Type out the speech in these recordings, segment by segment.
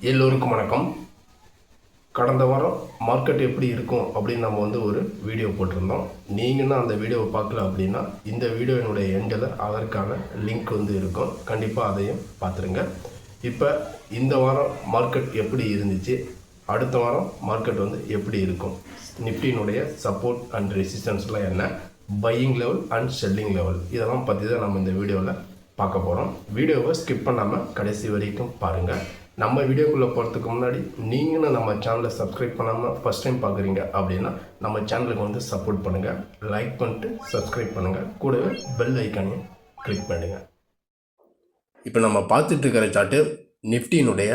எல்லோருக்கும் வணக்கம். கடந்த வாரம் மார்க்கெட் எப்படி இருக்கும் அப்படின்னு நம்ம வந்து ஒரு வீடியோ போட்டிருந்தோம். நீங்கள் தான் அந்த வீடியோவை பார்க்கல அப்படின்னா இந்த வீடியோவினுடைய எண்டில் அதற்கான லிங்க் வந்து இருக்கும். கண்டிப்பாக அதையும் பார்த்துருங்க. இப்போ இந்த வாரம் மார்க்கெட் எப்படி இருந்துச்சு? அடுத்த வாரம் மார்க்கெட் வந்து எப்படி இருக்கும்? நிஃப்டியினுடைய சப்போர்ட் அண்ட் ரெசிஸ்டன்ஸ்லாம் என்ன? Buying level and selling level இதெல்லாம் பற்றி தான் நம்ம இந்த வீடியோவில் பார்க்க போகிறோம் வீடியோவை ஸ்கிப் பண்ணாமல் கடைசி வரைக்கும் பாருங்கள் நம்ம வீடியோக்குள்ளே போகிறதுக்கு முன்னாடி நீங்களும் நம்ம சேனலை சப்ஸ்கிரைப் பண்ணாமல் ஃபஸ்ட் டைம் பார்க்குறீங்க அப்படின்னா நம்ம சேனலுக்கு வந்து சப்போர்ட் பண்ணுங்கள் லைக் பண்ணிட்டு சப்ஸ்கிரைப் பண்ணுங்கள் கூடவே பெல் ஐக்கானையும் கிளிக் பண்ணுங்கள் இப்போ நம்ம பார்த்துட்டு இருக்கிற சார்ட்டு நிஃப்டியினுடைய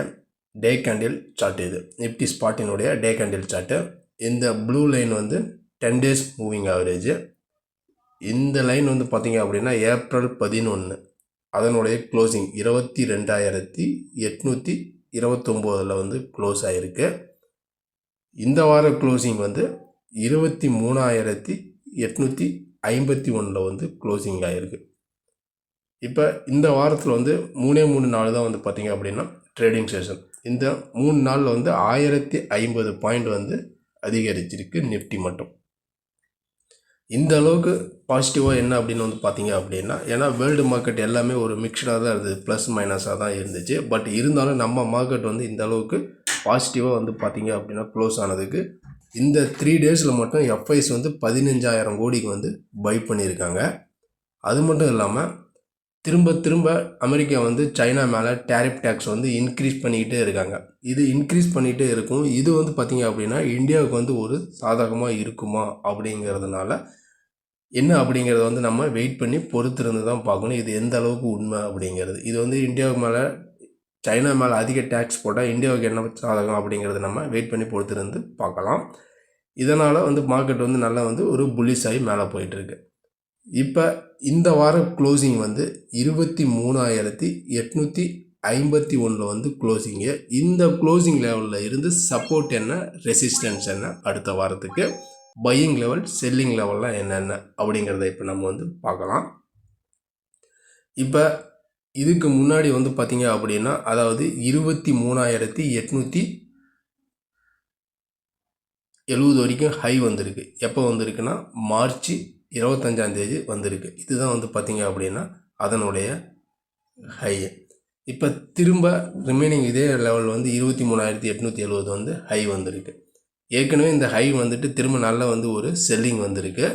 டே கேண்டில் சார்ட் இது. நிஃப்டி ஸ்பாட்டினுடைய டே கேண்டில் சார்ட்டு இந்த ப்ளூ லைன் வந்து டென் டேஸ் மூவிங் ஆவரேஜ் இந்த லைன் வந்து பார்த்தீங்க அப்படின்னா ஏப்ரல் பதினொன்று அதனுடைய க்ளோசிங் இருபத்தி ரெண்டாயிரத்தி எட்நூற்றி இருபத்தொம்போதில் வந்து க்ளோஸ் ஆகிருக்கு இந்த வார க்ளோசிங் வந்து இருபத்தி மூணாயிரத்தி எட்நூற்றி ஐம்பத்தி ஒன்றில் வந்து க்ளோசிங் ஆகிருக்கு இப்போ இந்த வாரத்தில் வந்து மூணே மூணு நாள் தான் வந்து பார்த்திங்க அப்படின்னா ட்ரேடிங் செஷன் இந்த மூணு நாளில் வந்து ஆயிரத்தி ஐம்பது பாயிண்ட் வந்து அதிகரிச்சிருக்கு நிஃப்டி மட்டும். இந்த அளவுக்கு பாசிட்டிவாக என்ன அப்படின்னு வந்து பார்த்தீங்க அப்படின்னா ஏன்னா வேர்ல்டு மார்க்கெட் எல்லாமே ஒரு மிக்சடாக தான் இருந்தது ப்ளஸ் மைனஸாக தான் இருந்துச்சு. பட் இருந்தாலும் நம்ம மார்க்கெட் வந்து இந்த அளவுக்கு பாசிட்டிவாக வந்து பார்த்தீங்க அப்படின்னா க்ளோஸ் ஆனதுக்கு இந்த த்ரீ டேஸில் மட்டும் எஃப்ஐஸ் வந்து பதினஞ்சாயிரம் கோடிக்கு வந்து பை பண்ணியிருக்காங்க. அது மட்டும் இல்லாமல் திரும்ப திரும்ப அமெரிக்கா வந்து சைனா மேலே டேரிஃப் டேக்ஸ் வந்து இன்க்ரீஸ் பண்ணிக்கிட்டே இருக்காங்க. இது இன்க்ரீஸ் பண்ணிகிட்டே இருக்கும். இது வந்து பார்த்திங்க அப்படின்னா இந்தியாவுக்கு வந்து ஒரு சாதகமாக இருக்குமா அப்படிங்கிறதுனால என்ன அப்படிங்கிறத வந்து நம்ம வெயிட் பண்ணி பொறுத்திருந்து தான் பார்க்கணும். இது எந்த அளவுக்கு உண்மை அப்படிங்கிறது. இது வந்து இந்தியாவுக்கு மேலே சைனா மேலே அதிக டேக்ஸ் போட்டால் இந்தியாவுக்கு என்ன சாதகம் அப்படிங்கிறத நம்ம வெயிட் பண்ணி பொறுத்திருந்து பார்க்கலாம். இதனால் வந்து மார்க்கெட் வந்து நல்லா வந்து ஒரு புல்லிஸ் ஆகி மேலே போயிட்டுருக்கு இப்போ இந்த வாரம் க்ளோசிங் வந்து இருபத்தி மூணாயிரத்தி எட்நூற்றி ஐம்பத்தி ஒன்றில் வந்து க்ளோசிங்கு இந்த க்ளோசிங் லெவலில் இருந்து சப்போர்ட் என்ன? ரெசிஸ்டன்ஸ் என்ன? அடுத்த வாரத்துக்கு பையிங் லெவல் செல்லிங் லெவல்லாம் என்னென்ன அப்படிங்கிறத இப்போ நம்ம வந்து பார்க்கலாம். இப்போ இதுக்கு முன்னாடி வந்து பார்த்திங்க அப்படின்னா அதாவது இருபத்தி மூணாயிரத்தி எட்நூற்றி எழுபது வரைக்கும் ஹை வந்திருக்கு. எப்போ வந்திருக்குன்னா? மார்ச் இருபத்தஞ்சாந்தேதி வந்திருக்கு. இதுதான் வந்து பார்த்தீங்க அப்படின்னா அதனுடைய ஹை இப்போ திரும்ப ரிமைனிங் இதே லெவல் வந்து இருபத்தி மூணாயிரத்தி எட்நூற்றி எழுபது வந்து ஹை வந்திருக்கு. ஏற்கனவே இந்த ஹை வந்துட்டு திரும்ப நல்ல வந்து ஒரு செல்லிங் வந்திருக்கு.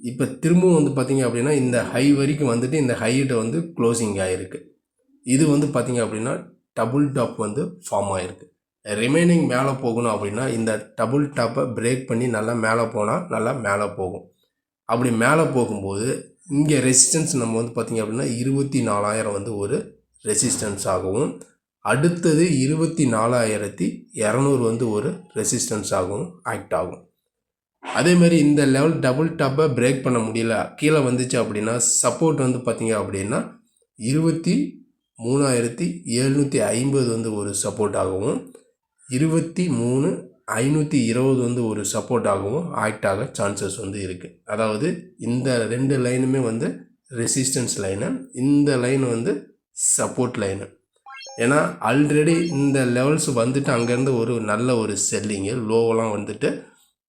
இப்போ திரும்பவும் வந்து பார்த்திங்க அப்படின்னா இந்த ஹை வரைக்கும் வந்துட்டு இந்த ஹையிட்ட வந்து க்ளோசிங் ஆகிருக்கு இது வந்து பார்த்திங்க அப்படின்னா டபுள் டாப் வந்து ஃபார்ம் ஆகிருக்கு ரிமைனிங் மேலே போகணும் அப்படின்னா இந்த டபுள் டாப்பை பிரேக் பண்ணி நல்லா மேலே போனால் நல்லா மேலே போகும். அப்படி மேலே போகும்போது இங்கே ரெசிஸ்டன்ஸ் நம்ம வந்து பார்த்திங்க அப்படின்னா இருபத்தி நாலாயிரம் வந்து ஒரு ரெசிஸ்டன்ஸ் ஆகவும் அடுத்தது இருபத்தி நாலாயிரத்தி இரநூறு வந்து ஒரு ரெசிஸ்டன்ஸ் ஆகும் ஆக்ட் ஆகும். அதேமாதிரி இந்த லெவல் டபுள் டாப்பை பிரேக் பண்ண முடியல கீழே வந்துச்சு அப்படின்னா சப்போர்ட் வந்து பார்த்திங்க அப்படின்னா இருபத்தி மூணாயிரத்தி எழுநூற்றி ஐம்பது வந்து ஒரு சப்போர்ட் ஆகவும் இருபத்தி மூணு ஐநூற்றி இருபது வந்து ஒரு சப்போர்ட் ஆகவும் ஆக்ட் ஆக சான்சஸ் வந்து இருக்குது அதாவது இந்த ரெண்டு லைனுமே வந்து ரெசிஸ்டன்ஸ் லைனு இந்த லைன் வந்து சப்போர்ட் லைனு ஏன்னா ஆல்ரெடி இந்த லெவல்ஸ் வந்துட்டு அங்கேருந்து ஒரு நல்ல ஒரு செல்லிங்கு லோவெல்லாம் வந்துட்டு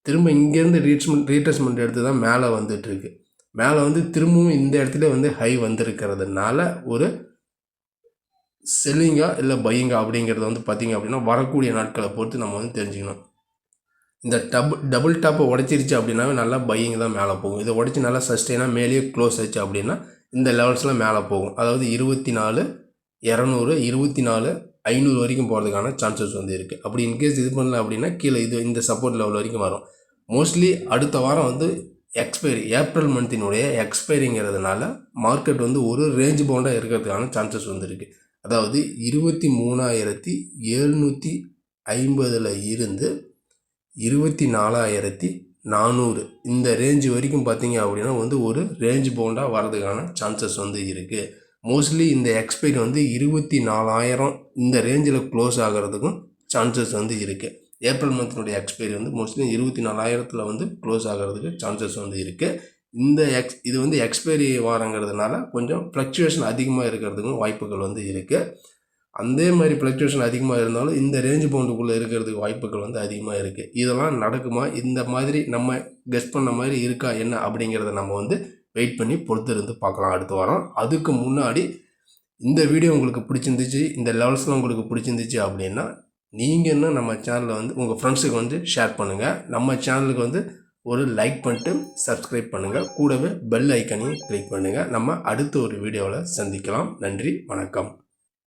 திரும்ப இங்கேருந்து ரீட்ஸ்மெண்ட் ரீட்ரெஸ்மெண்ட் எடுத்து தான் மேலே வந்துட்டுருக்கு மேலே வந்து திரும்பவும் இந்த இடத்துல வந்து ஹை வந்திருக்கிறதுனால ஒரு செல்லிங்கா இல்லை பையிங்கா அப்படிங்கிறத வந்து பார்த்திங்க அப்படின்னா வரக்கூடிய நாட்களை பொறுத்து நம்ம வந்து தெரிஞ்சுக்கணும். இந்த டபுள் டபுள் டாப்பை உடச்சிருச்சு அப்படின்னாவே நல்லா பையிங் தான் மேலே போகும். இதை உடச்சி நல்லா சஸ்டெயினாக மேலேயே க்ளோஸ் ஆச்சு அப்படின்னா இந்த லெவல்ஸ்லாம் மேலே போகும். அதாவது இருபத்தி நாலு இரநூறு இருபத்தி நாலு ஐநூறு வரைக்கும் போகிறதுக்கான சான்சஸ் வந்து இருக்குது அப்படி இன்கேஸ் இது பண்ணல அப்படின்னா கீழே இது இந்த சப்போர்ட் லெவல் வரைக்கும் வரும். மோஸ்ட்லி அடுத்த வாரம் வந்து எக்ஸ்பைரி ஏப்ரல் மந்தினுடைய எக்ஸ்பைரிங்கிறதுனால மார்க்கெட் வந்து ஒரு ரேஞ்ச் பவுண்டாக இருக்கிறதுக்கான சான்சஸ் வந்து இருக்குது அதாவது இருபத்தி மூணாயிரத்தி எழுநூற்றி ஐம்பதில் இருந்து இருபத்தி நாலாயிரத்தி நானூறு. இந்த ரேஞ்சு வரைக்கும் பார்த்தீங்க அப்படின்னா வந்து ஒரு ரேஞ்ச் பவுண்டாக வரதுக்கான சான்சஸ் வந்து இருக்குது மோஸ்ட்லி இந்த எக்ஸ்பைரி வந்து இருபத்தி நாலாயிரம் இந்த ரேஞ்சில் க்ளோஸ் ஆகிறதுக்கும் சான்சஸ் வந்து இருக்குது ஏப்ரல் மந்தினுடைய எக்ஸ்பைரி வந்து மோஸ்ட்லி இருபத்தி நாலாயிரத்தில் வந்து க்ளோஸ் ஆகிறதுக்கு சான்சஸ் வந்து இருக்குது இந்த எக்ஸ் இது வந்து எக்ஸ்பைரி வாரங்கிறதுனால கொஞ்சம் ஃப்ளக்சுவேஷன் அதிகமாக இருக்கிறதுக்கும் வாய்ப்புகள் வந்து இருக்குது அதே மாதிரி ஃப்ளக்சுவேஷன் அதிகமாக இருந்தாலும் இந்த ரேஞ்ச் பவுண்டுக்குள்ளே இருக்கிறதுக்கு வாய்ப்புகள் வந்து அதிகமாக இருக்குது இதெல்லாம் நடக்குமா? இந்த மாதிரி நம்ம கெஸ் பண்ண மாதிரி இருக்கா? என்ன? அப்படிங்கிறத நம்ம வந்து வெயிட் பண்ணி பொறுத்து இருந்து பார்க்கலாம் அடுத்த வாரம். அதுக்கு முன்னாடி இந்த வீடியோ உங்களுக்கு பிடிச்சிருந்துச்சு இந்த லெவல்ஸ்லாம் உங்களுக்கு பிடிச்சிருந்துச்சு அப்படின்னா நீங்கள் இன்னும் நம்ம சேனலை வந்து உங்கள் ஃப்ரெண்ட்ஸுக்கு வந்து ஷேர் பண்ணுங்கள் நம்ம சேனலுக்கு வந்து ஒரு லைக் பண்ணிட்டு சப்ஸ்கிரைப் பண்ணுங்கள் கூடவே பெல் ஐக்கனையும் கிளிக் பண்ணுங்கள் நம்ம அடுத்த ஒரு வீடியோவில் சந்திக்கலாம். நன்றி வணக்கம்.